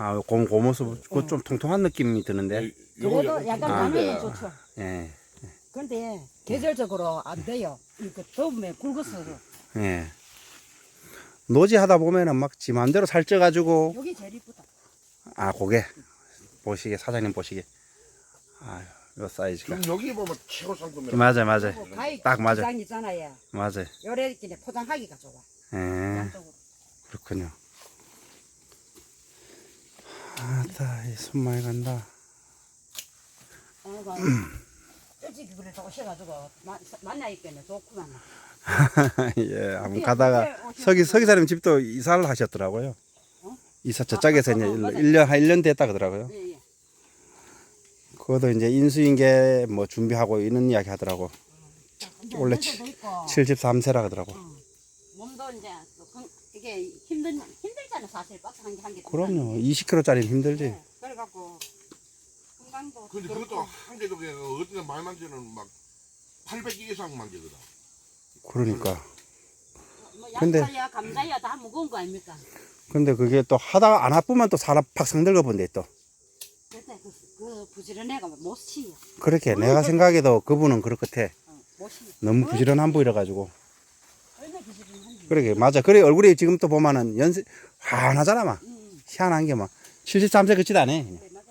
아, 고, 고 모습, 그좀 통통한 느낌이 드는데. 그래도 약간 아. 가면은 좋죠. 예, 근데 계절적으로 안 돼요. 이거 더우면 굵어서 예. 노지 하다 보면은 막지 맘대로 살쪄가지고, 여기 제일 이쁘다. 아, 고개. 보시게, 사장님 보시게. 아유, 요 사이즈가. 지금 여기 보면 최고 상품이라. 맞아요, 맞아요. 뭐 가위 딱 맞아. 포장 있잖아요. 맞아요. 요래 이렇게 포장하기가 좋아. 예, 양쪽으로. 그렇군요. 아따, 이손 많이 간다. 아이고, 솔직히 그래 오셔가지고 마- 만나 있겠네 좋구만. 예, 한번 가다가 서기 서기사님 집도 이사를 하셨더라고요. 어? 이사 저쪽에서 아, 이제 어, 맞아요. 1년 한 1년 됐다 그러더라고요. 예, 예. 그것도 이제 인수인계 뭐 준비하고 이런 이야기 하더라고. 원래 연세도 있고, 73세라 그러더라고. 어, 이제 또 건- 이게 힘든 힘들잖아 사실 박스 한 개 한개. 그럼요. 20kg짜리는 힘들지. 네, 그래갖고 건강도. 근데 그렇고. 그것도 한 개도 그냥 어떤 말 만지는 막 800개 이상 만지거든. 그러니까. 뭐 근데- 양파야 감자야 다 무거운 거 아닙니까? 근데 그게 또 하다가 안 아프면 또 사람 팍상 늙어본대 또. 그때 그, 그 부지런해가 못 쉬요. 그렇게 내가 생각해도 그분은 그럴 것 같아. 어, 못 쉬요. 너무 부지런한 보이라 가지고. 그러게 맞아. 그래 얼굴이 지금 또 보면은 연세 환하잖아 막. 응, 희한한 게 막. 73세 그치도 안 해. 그래 맞아요.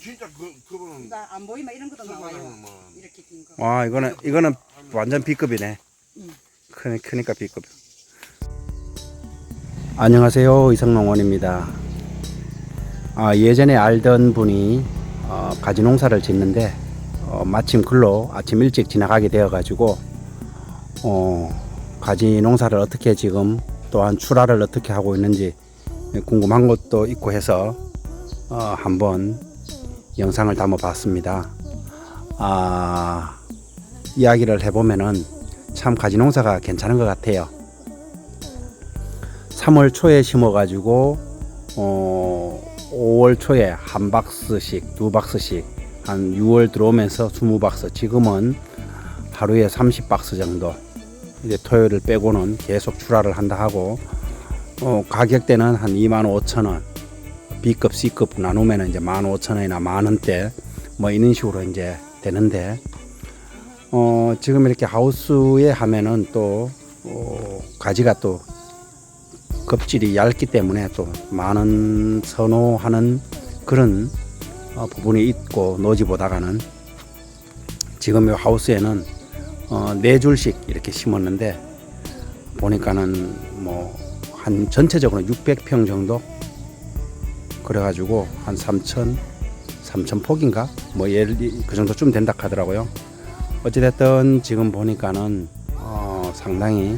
진짜 그 그분은 나 안 보이면 이런 것도 나와요. 뭐 이렇게 긴 거. 와 이거는 이거는 완전 B급이네. 응. 크니 크니까 B급. 안녕하세요 이성농원입니다. 아, 예전에 알던 분이 어, 가지 농사를 짓는데 어, 마침 글로 아침 일찍 지나가게 되어 가지고 어, 가지 농사를 어떻게 지금 또한 출하를 어떻게 하고 있는지 궁금한 것도 있고 해서 어, 한번 영상을 담아봤습니다. 아, 이야기를 해보면은 참 가지 농사가 괜찮은 것 같아요. 3월 초에 심어가지고 어, 5월 초에 한 박스씩 두 박스씩 한 6월 들어오면서 20박스 지금은 하루에 30박스 정도 이제 토요일을 빼고는 계속 출하를 한다 하고 어, 가격대는 한 2만 5천 원 B급 C급 나누면 이제 1만 5천 원이나 만 원대 뭐 이런 식으로 이제 되는데 어, 지금 이렇게 하우스에 하면은 또 어, 가지가 또 껍질이 얇기 때문에 또 많은 선호하는 그런 어, 부분이 있고 노지 보다가는 지금 이 하우스에는 어, 네 줄씩 이렇게 심었는데 보니까는 뭐 한 전체적으로 600평 정도 그래가지고 한 3천 3천 폭인가 뭐 예를 그 정도쯤 된다 하더라고요. 어찌됐든 지금 보니까는 어, 상당히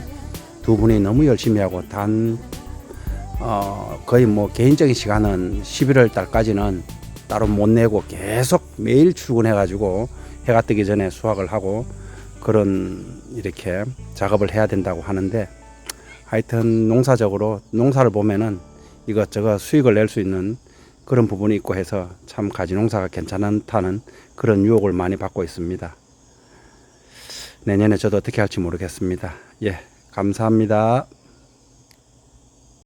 두 분이 너무 열심히 하고 단 어, 거의 뭐 개인적인 시간은 11월 달까지는 따로 못 내고 계속 매일 출근해 가지고 해가 뜨기 전에 수확을 하고 그런 이렇게 작업을 해야 된다고 하는데 하여튼 농사적으로 농사를 보면은 이것저것 수익을 낼 수 있는 그런 부분이 있고 해서 참 가지 농사가 괜찮다는 그런 유혹을 많이 받고 있습니다. 내년에 저도 어떻게 할지 모르겠습니다. 예, 감사합니다.